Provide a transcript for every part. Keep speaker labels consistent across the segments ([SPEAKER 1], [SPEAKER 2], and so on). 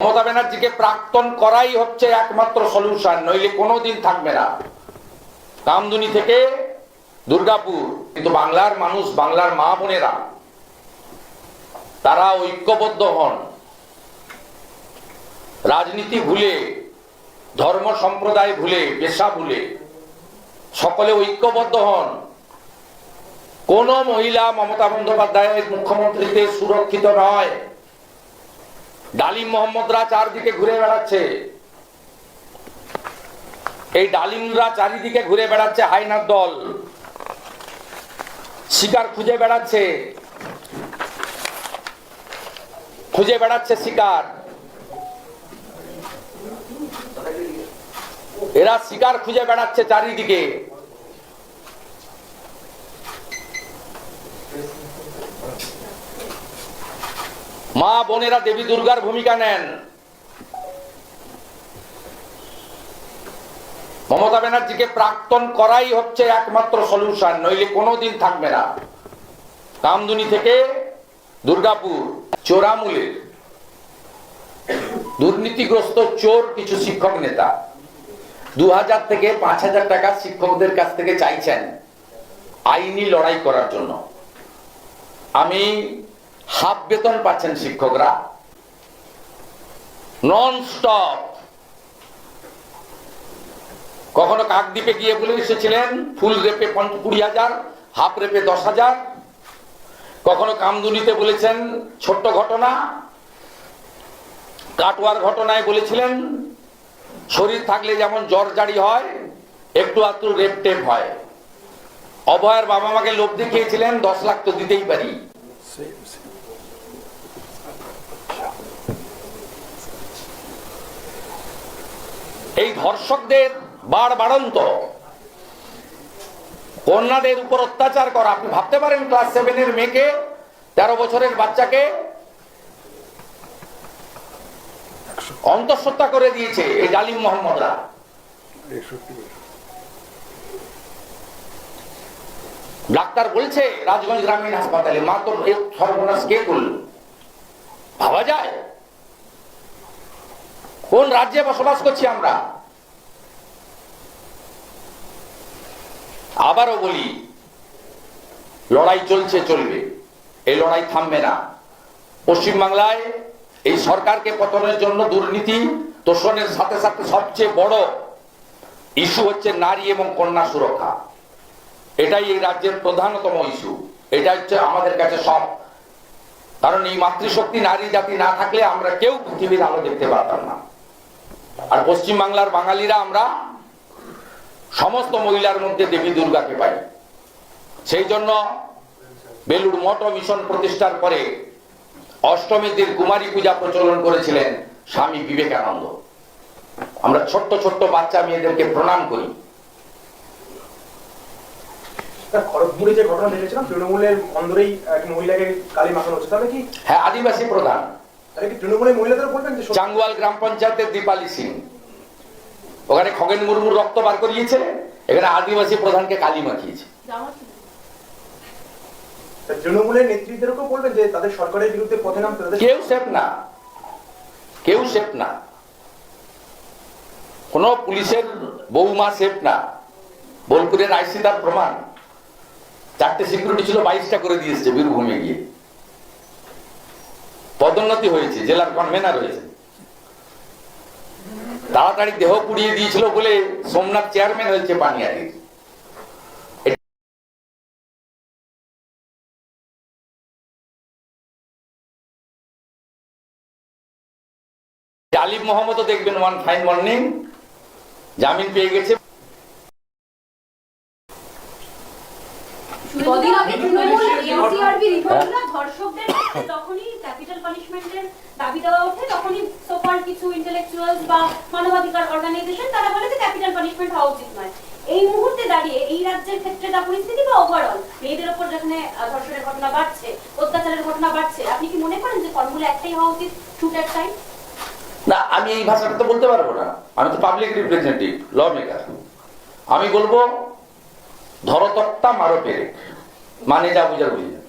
[SPEAKER 1] মমতা ব্যানার্জিকে প্রাক্তন করাই হচ্ছে একমাত্র সলিউশন নইলে কোনোদিন থাকবে না। কামদুনি থেকে দুর্গাপুর, কিন্তু বাংলার মানুষ, বাংলার মা বোনেরা, তারা ঐক্যবদ্ধ হন। রাজনীতি ভুলে, ধর্ম সম্প্রদায় ভুলে, পেশা ভুলে, সকলে ঐক্যবদ্ধ হন। কোন মহিলা মমতা বন্দ্যোপাধ্যায়ের মুখ্যমন্ত্রীতে সুরক্ষিত নয়। ডালিম মোহাম্মদরা চারদিকে ঘুরে বেড়াচ্ছে। এই ডালিমরা চারিদিকে ঘুরে বেড়াচ্ছে হাইনার দল। শিকার খুঁজে বেড়াচ্ছে। খুঁজে বেড়াচ্ছে শিকার। এরা শিকার খুঁজে বেড়াচ্ছে চারিদিকে। মা বোনেরা দেবী দুর্গার ভূমিকা নেন। মমতা ব্যানার্জিকে প্রাক্তন করাই হচ্ছে একমাত্র সলিউশন, নইলে কোনোদিন থাকবে না। কামদুনি থেকে দুর্গাপুর চোরামুলের দুর্নীতিগ্রস্ত চোর কিছু শিক্ষক নেতা। দু হাজার থেকে পাঁচ হাজার টাকা শিক্ষকদের কাছ থেকে চাইছেন আইনি লড়াই করার জন্য। আমি হাফ বেতন পাচ্ছেন শিক্ষকরা। নন স্টপ কখনো কাকদ্বীপে গিয়ে বলে এসেছিলেন, ফুল রেপে কুড়ি হাজার, হাফ রেপে দশ হাজার। কখনো কামদুনিতে বলেছেন, ছোট্ট ঘটনা। কাটোয়ার ঘটনায় বলেছিলেন, শরীর থাকলে যেমন জ্বর জারি হয়, একটু আধটু রেপ টেপ হয়। অভয়ের বাবা মাকে লোভ দেখিয়েছিলেন, দশ লাখ তো দিতেই পারি। এই ধর্ষকদের বার বাড়ন্ত। কন্যাদের উপর অত্যাচার করা, আপনি ভাবতে পারেন ক্লাস সেভেনের মেয়েকে, তেরো বছরের বাচ্চাকে অন্তঃসত্ত্বা করে দিয়েছে এই জালিম মোহাম্মদরা। ডাক্তার বলছে, রাজগঞ্জ গ্রামীণ হাসপাতালে, মা তো সর্বনাশ কে করল? ভাবা যায়? কোন রাজ্যে বসবাস করছি আমরা? আবারও বলি, লড়াই চলছে, চলবে। এই লড়াই থামবে না। পশ্চিমবাংলায় এই সরকারকে পতনের জন্য দুর্নীতি তোষণের সাথে সাথে সবচেয়ে বড় ইস্যু হচ্ছে নারী এবং কন্যা সুরক্ষা। এটাই এই রাজ্যের প্রধানতম ইস্যু। এটা হচ্ছে আমাদের কাছে সব। কারণ এই মাতৃশক্তি নারী জাতি না থাকলে আমরা কেউ পৃথিবীর আলো দেখতে পারতাম না। আর পশ্চিম বাংলার বাঙালিরা আমরা সমস্ত মহিলার মধ্যে দেবী দুর্গাকে পাই। সেই জন্য বেলুড় মঠ মিশন প্রতিষ্ঠার পরে অষ্টমীর দিন কুমারী পূজা প্রচলন করেছিলেন স্বামী বিবেকানন্দ। আমরা ছোট্ট ছোট্ট বাচ্চা মেয়েদেরকে প্রণাম করি।
[SPEAKER 2] খড়গপুরে যে ঘটনা দেখেছিলাম তৃণমূলের অন্দরেই এক মহিলাকে কালী মাখানো হচ্ছে তাহলে কি
[SPEAKER 1] হ্যাঁ আদিবাসী প্রধান। চাঙ্গুয়াল গ্রাম পঞ্চায়েতের দীপালি সিং। ওখানে খগেন মুর্মুর রক্ত বার করিয়েছে এখানে আদিবাসী প্রধানকে কালি মাখিয়েছে।
[SPEAKER 2] তৃণমূলের নেতৃত্বদেরকেও বলবেন যে তাদের সরকারের বিরুদ্ধে পথে নামতে
[SPEAKER 1] কেউ সেফ না। কেউ সেফ না। কোন পুলিশের বৌমা সেফ না। বোলপুরের আইসি তার প্রমাণ। চারটে সিকিউরিটি ছিল বাইশটা করে দিয়েছে বীরভূমে গিয়ে। পদোন্নতি হয়েছে, জেলার কনভেনার হয়েছে। তাড়াতাড়ি দেহ পুড়িয়ে দিয়েছিল বলে সোমনাথ চেয়ারম্যান হয়েছে পানিয়ারির। আলিফ মোহাম্মদও দেখবেন ওয়ান ফাইন মর্নিং জামিন পেয়ে গেছে।
[SPEAKER 3] কদিন আগে তৃণমূল এনসিআরবি রিপোর্টরা ধর্ষকদের ক্ষেত্রে যখনই ক্যাপিটাল পানিশমেন্টের দাবি দেওয়া ওঠে তখনই সোফার কিছু ইন্টেলেকচুয়ালস বা মানবাধিকার অর্গানাইজেশন তারা বলে যে ক্যাপিটাল পানিশমেন্ট হওয়া উচিত নয়। এই মুহূর্তে দাঁড়িয়ে এই রাজ্যের ক্ষেত্রে যা পরিস্থিতি বা ওভারঅল মেয়েদের ওপর যেখানে ধর্ষণের ঘটনা বাড়ছে অত্যাচারের ঘটনা বাড়ছে আপনি কি মনে করেন যে ফর্মুলা একটাই হওয়া উচিত শুট এট টাইম
[SPEAKER 1] না আমি এই ভাষাটা তো বলতে পারব না। আমি তো পাবলিক রিপ্রেজেন্টেটিভ ল মেকার আমি বলব ধরতত্তা মারো পেরে মানে যা বুঝার বুঝে।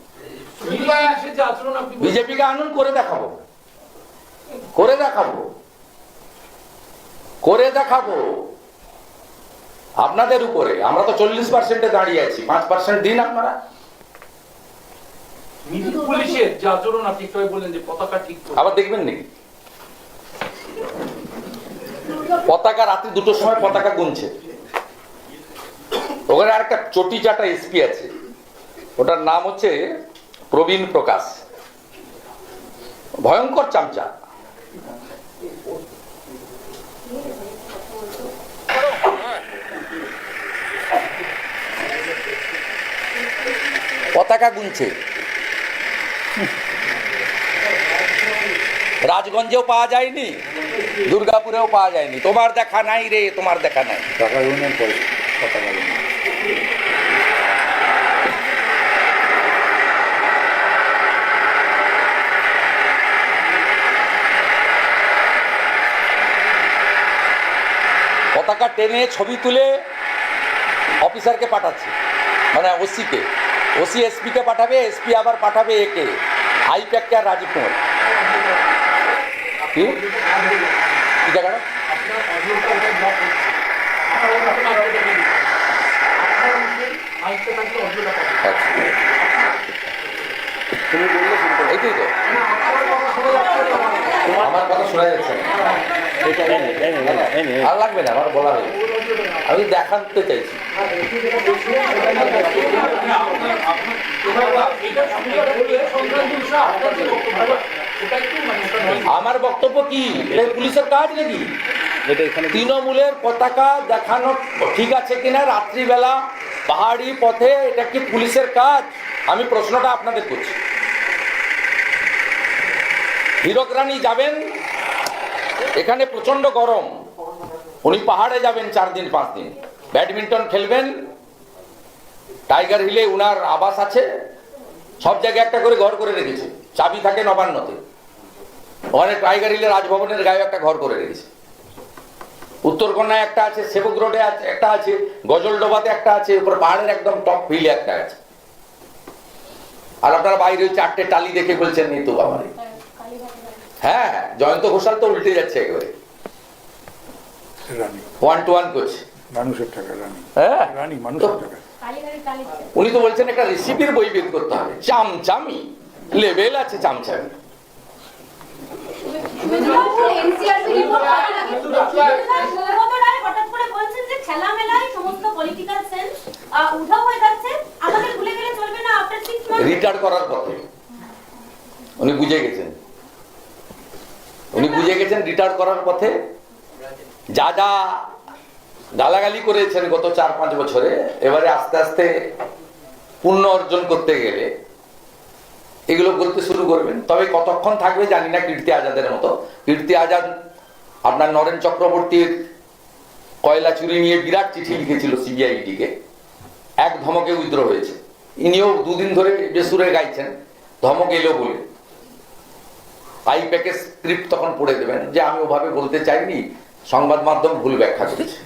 [SPEAKER 4] বলছেন,
[SPEAKER 1] বিজেপিকে আনুন করে দেখাবো। করে দেখাবো। করে দেখাবো। আপনাদের উপরে। আমরা তো চল্লিশ পার্সেন্টে দাঁড়িয়ে আছি। পাঁচ পার্সেন্ট দিন আপনারা। আবার দেখবেন নাকি? পতাকা রাত্রি দুটোর সময় পতাকা গুনছে। ওখানে আর একটা চটি চাটা এসপি আছে। ওটার নাম হচ্ছে প্রবীণ প্রকাশ। ভয়ঙ্কর চামচা। পতাকা গুনছে। রাজগঞ্জেও পাওয়া যায়নি, দুর্গাপুরেও পাওয়া যায়নি। তোমার দেখা নাই রে, তোমার দেখা নাই।
[SPEAKER 5] পতাকা
[SPEAKER 1] টেনে ছবি তুলে অফিসারকে পাঠাচ্ছে মানে ওসিকে। ওসি এসপিকে পাঠাবে, এসপি আবার পাঠাবে একে। আইপ্যাককে আর রাজীব কুমার।
[SPEAKER 5] তুমি বললে শুনতে
[SPEAKER 1] এইটাই তো। আমার কথা শোনা যাচ্ছে আর লাগবে না আমার বলা হয়ে। আমি দেখাতে চাইছি। আমার বক্তব্য কি? পুলিশের কাজ নাকি? তৃণমূলের পতাকা দেখানো ঠিক আছে কিনা? রাত্রিবেলা পাহাড়ি পথে এটা কি পুলিশের কাজ? আমি প্রশ্নটা আপনাদের করছি। হীরক রানী যাবেন, এখানে প্রচণ্ড গরম। উনি পাহাড়ে যাবেন চার দিন, পাঁচ দিন। ব্যাডমিন্টন খেলবেন, টাইগার হিলে উনার আবাস আছে, সব জায়গায় একটা করে ঘর করে রেখেছে। চাবি থাকে নবান্নতে। ওখানে টাইগার হিলে রাজভবনের গায়ে একটা ঘর করে রেখেছে। উত্তরকন্যায় একটা আছে, সেবক রোডে একটা আছে গজলডোবাতে একটা আছে, উপর পাহাড়ের একদম টপ হিলে একটা আছে। আর আপনারা বাইরে ওই চারটে টালি দেখে বলছেন এই তো বাবারে। হ্যাঁ জয়ন্ত ঘোষাল তো উল্টে যাচ্ছে একেবারে।
[SPEAKER 5] রানী।
[SPEAKER 1] ওয়ান টু ওয়ান করছে।
[SPEAKER 5] মানুষের টাকা রানী।
[SPEAKER 1] হ্যাঁ।
[SPEAKER 5] রানী মানুষের টাকা।
[SPEAKER 1] উনি তো বলছেন একটা রেসিপির বই বের করতে হবে। চামচামি। লেভেল আছে চামচামি।
[SPEAKER 3] করার
[SPEAKER 1] রিটায়ার পথে। উনি বুঝে গেছেন। উনি বুঝে গেছেন রিটায়ার করার পথে। যা যা গালাগালি করেছেন গত চার পাঁচ বছরে, এবারে আস্তে আস্তে পুণ্য অর্জন করতে গেলে এগুলো বলতে শুরু করবেন। তবে কতক্ষণ থাকবে জানি না, কীর্তি আজাদের মতো। কীর্তি আজাদ, আপনার নরেন চক্রবর্তীর কয়লা চুরি নিয়ে বিরাট চিঠি লিখেছিল সিবিআইডিকে। এক ধমকে উইদ্র হয়েছে। ইনিও দুদিন ধরে বেসুরে গাইছেন, ধমক এলো বলে। আই প্যাকেজ স্ক্রিপ্ট তখন পড়ে দেবেন যে আমি ওভাবে বলতে চাইনি সংবাদ মাধ্যম ভুল ব্যাখ্যা করেছে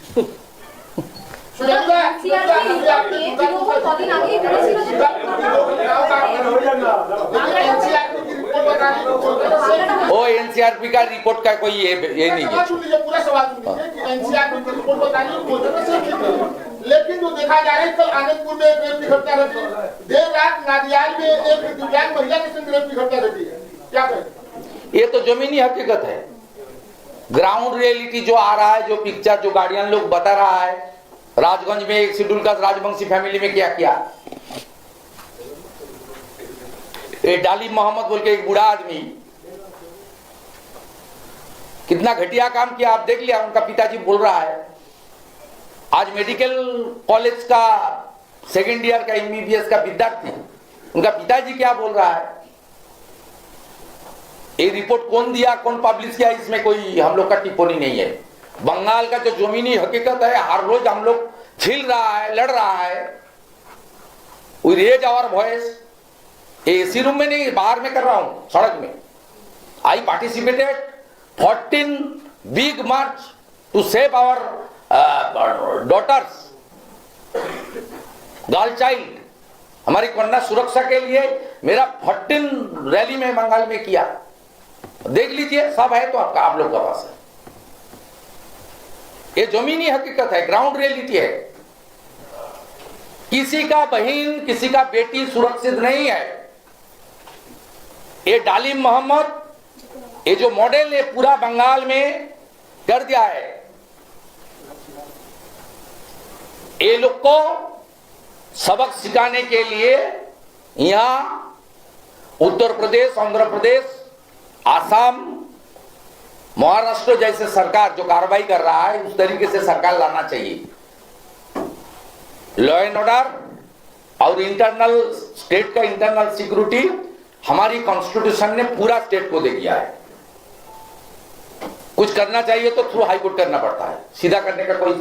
[SPEAKER 3] এনসিআরবি রিপোর্ট নিয়ে তৃণমূল কদিন আগেই বলেছিল যে
[SPEAKER 1] ओ एनसीआरपी का रिपोर्ट का कोई ये ये नहीं है
[SPEAKER 6] पूरा सवाल सुनिए कि एनसीआर की रिपोर्ट बतानी बोलते तो सब ठीक है लेकिन जो देखा जा रहा है कल आनंदपुर में एक रेप की घटना घटी देर रात नादियाल में एक दिव्यांग महिला के संग रेप की घटना घटी है क्या कहें
[SPEAKER 1] ये तो जमीनी हकीकत है। ग्राउंड रियलिटी जो आ रहा है, जो पिक्चर जो गार्डियन लोग बता रहा है, राजगंज में एक शेड्यूल कास्ट राजवंशी फैमिली में क्या किया? ये डाली मोहम्मद बोल के एक बूढ़ा आदमी। कितना घटिया काम किया, आप देख लिया, उनका पिताजी बोल रहा है। आज मेडिकल कॉलेज का सेकेंड ईयर का एमबीबीएस का विद्यार्थी, उनका पिताजी क्या बोल रहा है? ये रिपोर्ट कौन दिया, कौन पब्लिश किया, इसमें कोई हम लोग का टिप्पणी नहीं है। बंगाल का जो जमीनी हकीकत है, हर रोज हम लोग झील रहा है, लड़ रहा है। आवर वॉइस एसी रूम में नहीं, बाहर में कर रहा हूँ, सड़क में। I participated 14 big march to save our daughters girl child हमारी कन्या सुरक्षा के लिए मेरा 14 रैली में बंगाल में किया। देख लीजिए, सब है तो आपका, आप लोग का पास है। ये जमीनी हकीकत है ग्राउंड रियलिटी है। किसी का बहन, किसी का बेटी सुरक्षित नहीं है। ये डालिम मोहम्मद, ये जो मॉडल ने पूरा बंगाल में कर दिया है। ये लोग को सबक सिखाने के लिए यहाँ उत्तर प्रदेश, आंध्र प्रदेश आसाम, महाराष्ट्र जैसे सरकार जो कार्रवाई कर रहा है, उस तरीके से सरकार लाना चाहिए। लॉ एंड ऑर्डर और इंटरनल स्टेट का इंटरनल सिक्योरिटी हमारी कॉन्स्टिट्यूशन ने पूरा स्टेट को दे दिया है। कुछ करना चाहिए तो थ्रू हाईकोर्ट करना पड़ता है। सीधा करने का कोई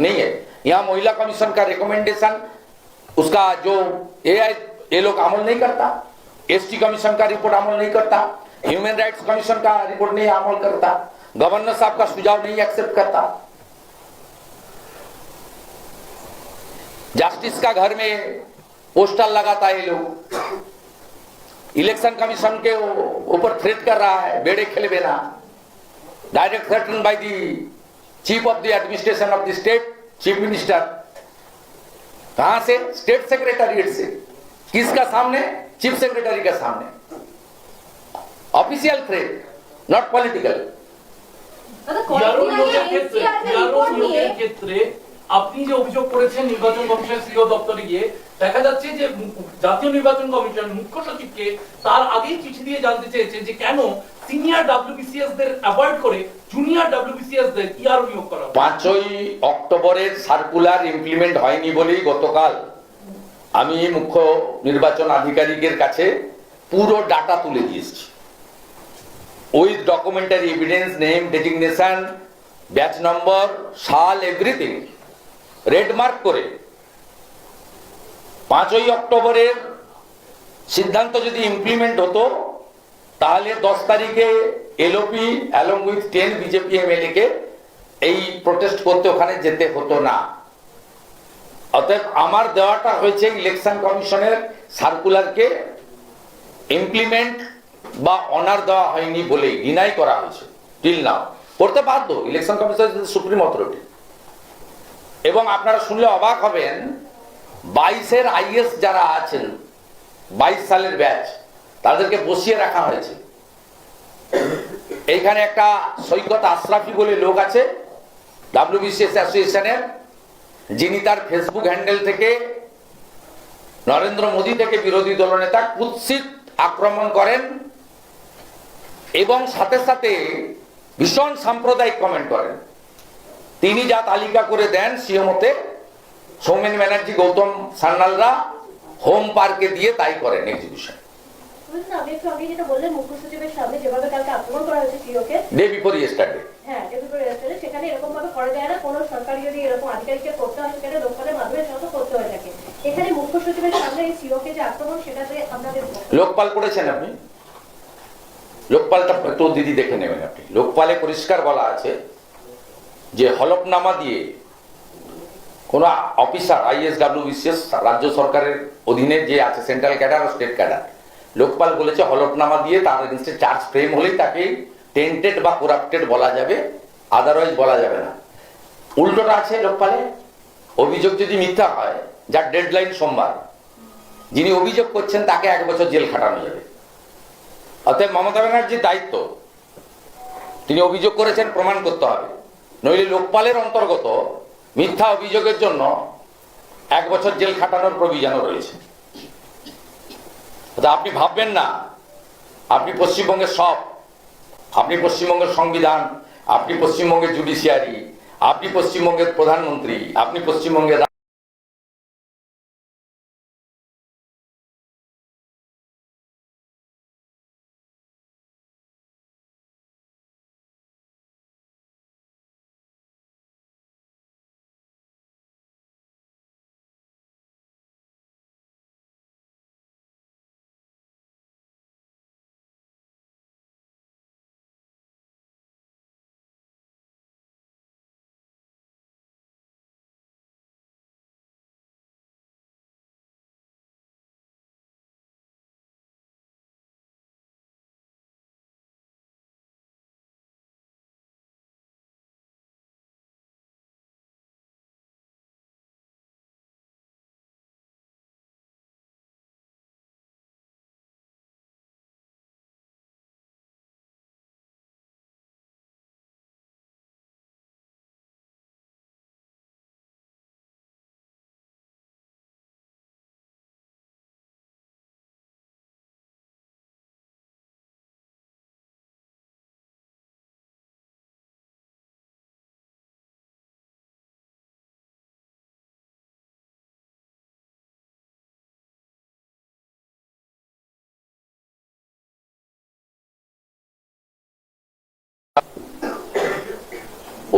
[SPEAKER 1] नहीं है। यहाँ महिला कमीशन का रिकमेंडेशन उसका जो ए आई ये लोग अमल नहीं करता एसटी कमीशन का रिपोर्ट अमल नहीं करता। ह्यूमन राइट्स कमीशन का रिपोर्ट नहीं अमल करता। गवर्नर साहब का सुझाव नहीं एक्सेप्ट करता। जस्टिस का घर में पोस्टर लगाता है लोग। इलेक्शन कमीशन के ऊपर थ्रेट कर रहा है, बेड़े खेल बेना direct threaten by the chief of the administration of the state chief minister कहाँ से? स्टेट सेक्रेटरीट से। किसका सामने? चीफ सेक्रेटरी का सामने।
[SPEAKER 3] অফিসিয়াল থ্রেট
[SPEAKER 4] নট পলিটিক্যাল আপনি যে অভিযোগ করেছেন নির্বাচন সিও দপ্তরে গিয়ে দেখা যাচ্ছে যে জাতীয় নির্বাচন কমিশন মুখ্য সচিবকে তার আগেই চিঠি দিয়ে জানতে যে কেন সিনিয়র দের অ্যাভয়েড করে জুনিয়র ডব্লিউবিসিএস দের ইয়ার নিয়োগ করা
[SPEAKER 1] পাঁচই অক্টোবরের সার্কুলার ইমপ্লিমেন্ট হয়নি বলেই গতকাল আমি মুখ্য নির্বাচন আধিকারিকের কাছে পুরো ডাটা তুলে দিয়েছি। With documentary evidence name designation batch number সাল এভরিথিং রেড মার্ক করে পাঁচই অক্টোবরের সিদ্ধান্ত যদি ইমপ্লিমেন্ট হতো, তাহলে দশ তারিখে LOP along with ten BJP MLA কে এই প্রোটেস্ট করতে ওখানে যেতে হতো না। অতএব আমার দেওয়াটা হয়েছে ইলেকশন কমিশনের সার্কুলারকে ইমপ্লিমেন্ট বা অনার দেওয়া হয়নি বলেই ডিনাই করা হয়েছে। টিল নাও করতে বাধ্য। ইলেকশন কমিশন সুপ্রিম অথরিটি এবং আপনারা শুনলে অবাক হবেন, বাইশের আইএস যারা আছেন, বাইশ সালের ব্যাচ তাদেরকে বসিয়ে রাখা হয়েছে। এইখানে একটা সৈকত আশরাফি বলে লোক আছে ডাব্লিউবিসিএস অ্যাসোসিয়েশনের যিনি তার ফেসবুক হ্যান্ডেল থেকে নরেন্দ্র মোদী থেকে বিরোধী দলনেতা কুৎসিত আক্রমণ করেন এবং সাথে সাথে ভীষণ সাম্প্রদায়িক কমেন্ট করেন। তিনি যা তালিকা করে দেন সিএমতে সৌমেন ব্যানার্জি, গৌতম সান্নালরা হোম পার্কে দিয়ে তাই করেন এক্সিবিশন
[SPEAKER 7] সেখানে এরকম ভাবে করা যায় না কোনো সরকারি যদি এরকম আধিকারিককে করতে হয় সেখানে লোকপালের মাধ্যমে করতে হয়ে থাকে। এখানে মুখ্য সচিবের সামনে এই সিওকে যে আক্রমণ সেটাতে আপনাদের
[SPEAKER 1] লোকপাল করেছেন আপনি? লোকপালটা একটু দিদি দেখে নেবেন আপনি। লোকপালে পরিষ্কার বলা আছে যে হলফনামা দিয়ে কোন অফিসার আইএস ডাব্লিউ বিসিএস রাজ্য সরকারের অধীনে যে আছে সেন্ট্রাল ক্যাডার ও স্টেট ক্যাডার। লোকপাল বলেছে হলফনামা দিয়ে তার এগেনস্টে চার্জ ফ্রেম হলেই তাকে টেন্টেড বা করাপ্টেড বলা যাবে আদারওয়াইজ বলা যাবে না। উল্টোটা আছে লোকপালে, অভিযোগ যদি মিথ্যা হয়, যার ডেডলাইন সোমবার, যিনি অভিযোগ করছেন তাকে এক বছর জেল খাটানো যাবে। অতএব মমতা ব্যানার্জির দায়িত্ব, তিনি অভিযোগ করেছেন প্রমাণ করতে হবে। নইলে লোকপালের অন্তর্গত মিথ্যা অভিযোগের জন্য এক বছর জেল খাটানোর প্রভিজনও রয়েছে। আপনি ভাববেন না। আপনি পশ্চিমবঙ্গের সব। আপনি পশ্চিমবঙ্গের সংবিধান, আপনি পশ্চিমবঙ্গের জুডিশিয়ারি আপনি পশ্চিমবঙ্গের প্রধানমন্ত্রী, আপনি পশ্চিমবঙ্গের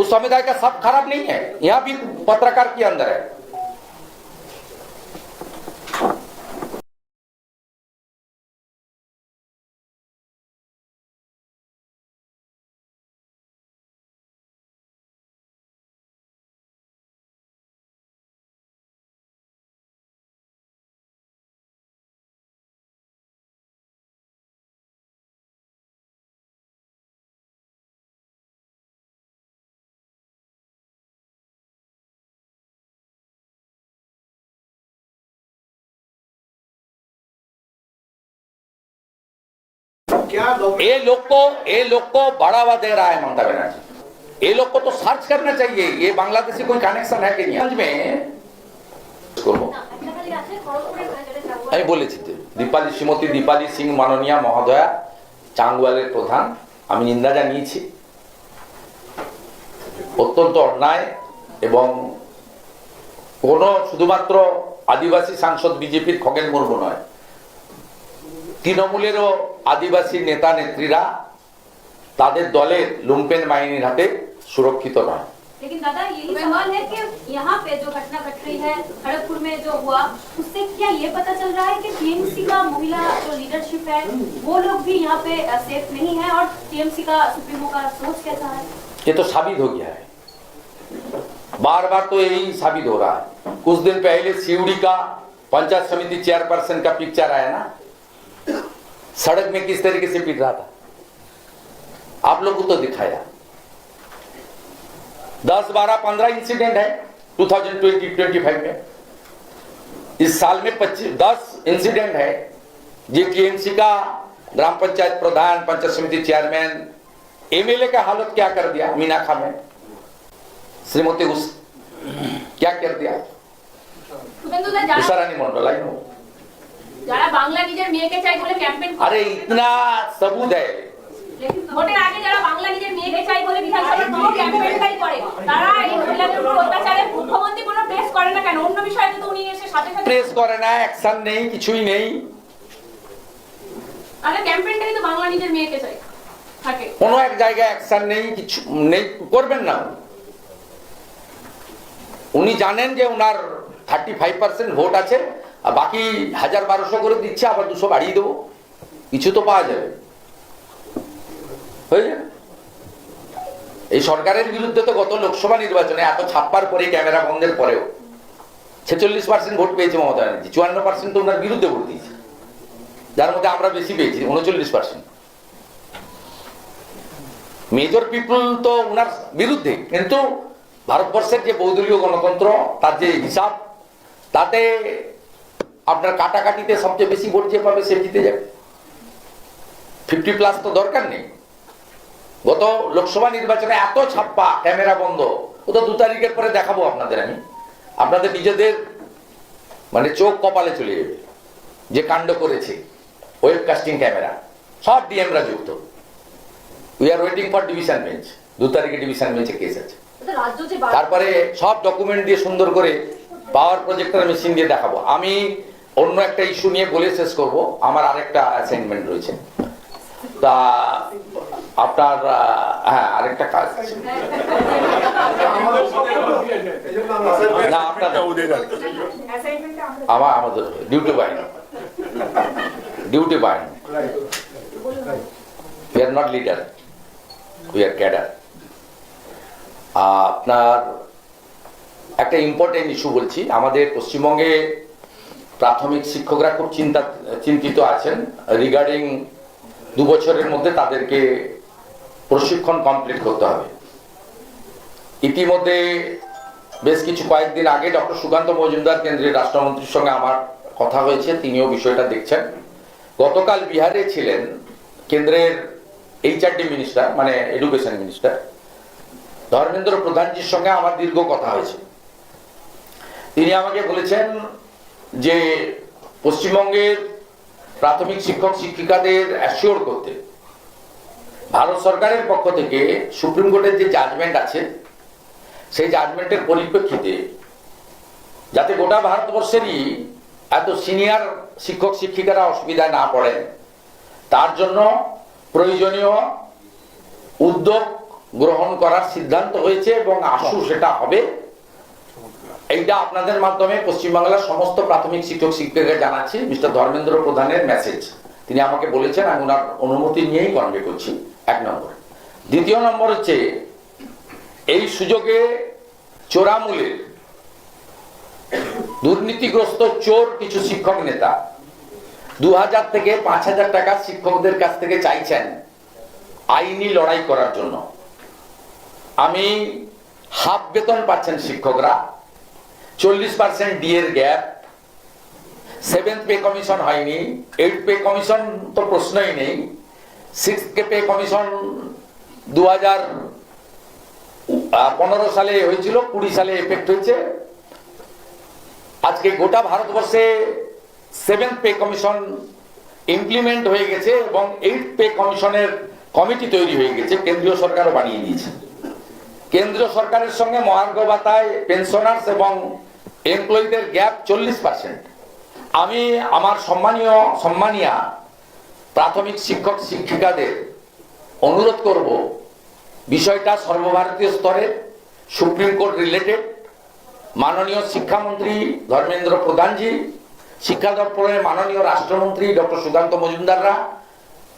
[SPEAKER 1] उस समुदाय का सब खराब नहीं है। यहाँ भी पत्रकार के अंदर है। ये लोग को ये लोग को बढ़ावा दे रहा है ममता बनर्जी ये लोग को तो सर्च करना चाहिए ये बांग्लादेशी कोई कनेक्शन है कि नहीं समझ में করবো।
[SPEAKER 7] একটা খালি আছে খড়গপুরে যেটা যাবো
[SPEAKER 1] আমি বলেছি তো, দীপালি শ্রীমতী দীপালি সিং মাননীয়া মহোদয়া চাঙ্গুয়ালের প্রধান আমি নিন্দা জানিয়েছি অত্যন্ত অন্যায় এবং কোন শুধুমাত্র আদিবাসী সাংসদ বিজেপির খগেন মুর্মু নয় তৃণমূলেরও আদিবাসী নেতা নেত্রীরা তাদের দলের লুম্পেন বাহিনীর হাতে সুরক্ষিত নয়
[SPEAKER 3] लेकिन दादा यही सवाल है कि यहाँ पे जो घटना घट रही है खड़गपुर में जो हुआ उससे क्या ये पता चल रहा है कि टीएमसी का महिला जो लीडरशिप है वो लोग भी यहाँ पे सेफ नहीं है और टीएमसी का सुप्रीमो का सोच कैसा है
[SPEAKER 1] ये तो साबित हो गया है बार बार तो यही साबित हो रहा है कुछ दिन पहले सीवड़ी का पंचायत समिति चेयरपर्सन का पिक्चर आया ना सड़क में किस तरीके से पीट रहा था? आप लोगों को तो दिखाया। दस बारह पंद्रह इंसिडेंट है 2020 25 में। इस साल में पच्चीस दस इंसिडेंट है। जेपीएमसी का ग्राम पंचायत प्रधान पंचायत समिति चेयरमैन एमएलए का हालत क्या कर दिया मीनाखा में? श्रीमती उस क्या कर दिया? उषारानी मंडल आई नो
[SPEAKER 8] যারা বাংলা নিজের মেয়েকে চাই বলে ক্যাম্পেইন করে
[SPEAKER 1] अरे इतना सबूत है
[SPEAKER 8] ভোটের আগে যারা বাংলা নিজের মেয়েকে চাই বলে বিধানসভার পুরো ক্যাম্পেইনটাই করে তারা এই মহিলাদের উপর অত্যাচারে মুখ্যমন্ত্রী কোনো প্রেস করে না কেন অন্য বিষয়ে তো উনি এসে সাথে সাথে
[SPEAKER 1] প্রেস করে না অ্যাকশন নেই কিছুই নেই
[SPEAKER 8] তাহলে ক্যাম্পেইনটাই তো বাংলা নিজের মেয়েকে চাই থাকে
[SPEAKER 1] কোনো এক জায়গায় অ্যাকশন নেই কিছু নেই করবেন না উনি জানেন যে ওনার থার্টি ফাইভ পার্সেন্ট ভোট আছে আর বাকি হাজার বারোশো করে দিচ্ছে, আবার দুশো বাড়িয়ে দেবো। কিছু তো পাওয়া যাবে। হয়ে এই সরকারের বিরুদ্ধে তো গত লোকসভা নির্বাচনে এত ছাপ্পার পরে ক্যামেরা বন্ধের পরেও ছেচল্লিশ পার্সেন্ট ভোট পেয়েছে মমতা ব্যানার্জি। চুয়ান্ন পার্সেন্ট তো ওনার বিরুদ্ধে ভোট দিয়েছে। যার মধ্যে আমরা বেশি পেয়েছি, উনচল্লিশ পার্সেন্ট। মেজর পিপল তো ওনার বিরুদ্ধে, কিন্তু ভারতবর্ষের যে বহুদলীয় গণতন্ত্র, তার যে হিসাব, তাতে আপনার কাটাকাটিতে সবচেয়ে বেশি ভোট যে পাবে সে জিতে যাবে। ফিফটি প্লাস তো দরকার নেই। গত লোকসভা নির্বাচনে এত ছাপ্পা ক্যামেরা বন্ধ ও তো দু তারিখের পরে দেখাবো আপনাদের আমি। আপনাদের নিজেদের মানে চোখ কপালে চলে যাবে যে কাণ্ড করেছে ওয়েব কাস্টিং ক্যামেরা। সব ডিএমরা যুক্ত। We are waiting for division bench দু তারিখে ডিভিশন বেঞ্চে কেস আছে। তারপরে সব ডকুমেন্ট দিয়ে সুন্দর করে পাওয়ার প্রজেক্টর মেশিন দিয়ে দেখাবো। আমি অন্য একটা ইস্যু নিয়ে বলে শেষ করব। আমার আরেকটা অ্যাসাইনমেন্ট রয়েছে। তা আপনার হ্যাঁ আরেকটা কাজ। আমার আমাদের ডিউটি বাইন ডিউটি বাহিনী we are not leader we are cadre আপনার একটা ইম্পর্টেন্ট ইস্যু বলছি। আমাদের পশ্চিমবঙ্গে প্রাথমিক শিক্ষকরা খুব চিন্তা চিন্তিত আছেন রিগার্ডিং দু বছরের মধ্যে তাদেরকে প্রশিক্ষণ কমপ্লিট করতে হবে। ইতিমধ্যে বেশ কিছু কয়েকদিন আগে ডক্টর সুকান্ত মজুমদার কেন্দ্রীয় রাষ্ট্রমন্ত্রীর সঙ্গে আমার কথা হয়েছে, তিনিও বিষয়টা দেখছেন। গতকাল বিহারে ছিলেন কেন্দ্রের এইচআরডি মিনিস্টার মানে এডুকেশন মিনিস্টার ধর্মেন্দ্র প্রধানজির সঙ্গে আমার দীর্ঘ কথা হয়েছে। তিনি আমাকে বলেছেন যে পশ্চিমবঙ্গের প্রাথমিক শিক্ষক শিক্ষিকাদের অ্যাসিওর করতে, ভারত সরকারের পক্ষ থেকে সুপ্রিম কোর্টের যে জাজমেন্ট আছে, সেই জাজমেন্টের পরিপ্রেক্ষিতে যাতে গোটা ভারতবর্ষেরই এত সিনিয়র শিক্ষক শিক্ষিকারা অসুবিধায় না পড়েন, তার জন্য প্রয়োজনীয় উদ্যোগ গ্রহণ করার সিদ্ধান্ত হয়েছে এবং আশু সেটা হবে। এইটা আপনাদের মাধ্যমে পশ্চিমবাংলার সমস্ত প্রাথমিক শিক্ষক শিক্ষিকাকে জানাচ্ছি, মিস্টার ধর্মেন্দ্র প্রধানের মেসেজ তিনি আমাকে বলেছেন, আমি ওনার অনুমতি নিয়েই কনভে করছি। এক নম্বর। দ্বিতীয় নম্বর হচ্ছে, এই সুযোগে চোরামূলের দুর্নীতিগ্রস্ত চোর কিছু শিক্ষক নেতা দু হাজার থেকে পাঁচ হাজার টাকা শিক্ষকদের কাছ থেকে চাইছেন আইনি লড়াই করার জন্য। আমি হাফ বেতন পাচ্ছেন শিক্ষকরা। চল্লিশ পার্সেন্ট ডিএর গ্যাপ সেভেন্থ পে কমিশন হয়নি। এইট পে কমিশন তো প্রশ্নই নেই। সিক্স পে কমিশন দু হাজার পনেরো সালে হয়েছিল, কুড়ি সালে এফেক্ট হয়েছে। আজকে গোটা ভারতবর্ষে সেভেন্থ পে কমিশন ইমপ্লিমেন্ট হয়ে গেছে এবং এইট পে কমিশনের কমিটি তৈরি হয়ে গেছে, কেন্দ্রীয় সরকারও বানিয়ে দিয়েছে। কেন্দ্রীয় সরকারের সঙ্গে মহার্ঘ ভাতায় পেনশনার্স এবং এমপ্লয়ীদের গ্যাপ চল্লিশ পার্সেন্ট আমি আমার সম্মানীয় সম্মানিয়া প্রাথমিক শিক্ষক শিক্ষিকাদের অনুরোধ করব, বিষয়টা সর্বভারতীয় স্তরে, সুপ্রিম কোর্ট রিলেটেড মাননীয় শিক্ষামন্ত্রী ধর্মেন্দ্র প্রধানজি, শিক্ষা দপ্তরের মাননীয় রাষ্ট্রমন্ত্রী ডক্টর সুকান্ত মজুমদাররা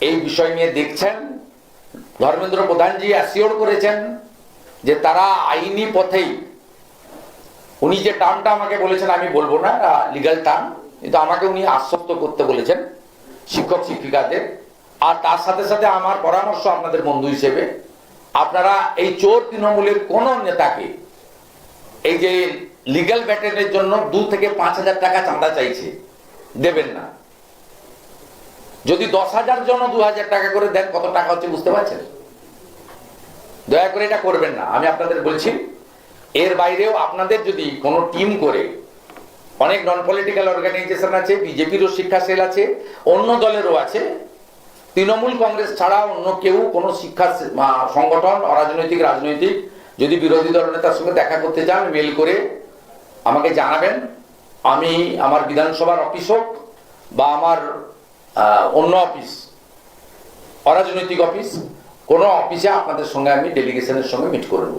[SPEAKER 1] এই বিষয় নিয়ে দেখছেন। ধর্মেন্দ্র প্রধানজি অ্যাসিওর করেছেন যে তারা আইনি পথেই উনি যে টার্মটা আমাকে বলেছেন, আমি বলব না লিগাল টার্ম কিন্তু আমাকে উনি আশ্বস্ত করতে বলেছেন, শিক্ষক শিক্ষিকাদের। আর তার সাথে সাথে আমার পরামর্শ আপনাদের বন্ধু হিসেবে, আপনারা এই চোর তৃণমূলের কোন নেতাকে এই যে লিগ্যাল ব্যাটেনের জন্য দু থেকে পাঁচ হাজার টাকা চাঁদা চাইছে, দেবেন না। যদি দশ হাজার জন্য দু হাজার টাকা করে দেন, কত টাকা হচ্ছে বুঝতে পারছেন? দয়া করে এটা করবেন না। আমি আপনাদের বলছি এর বাইরেও আপনাদের যদি কোনো টিম করে, অনেক নন পলিটিক্যাল অর্গানাইজেশন আছে বিজেপিরও শিক্ষা সেল আছে, অন্য দলেরও আছে, তৃণমূল কংগ্রেস ছাড়া অন্য কেউ কোনো শিক্ষা সংগঠন, অরাজনৈতিক, রাজনৈতিক, যদি বিরোধী দল নেতার সঙ্গে দেখা করতে চান মেল করে আমাকে জানাবেন। আমি আমার বিধানসভার অফিস হোক বা আমার অন্য অফিস অরাজনৈতিক অফিস কোনো অফিসে আপনাদের সঙ্গে আমি ডেলিগেশনের সঙ্গে মিট করে নেব।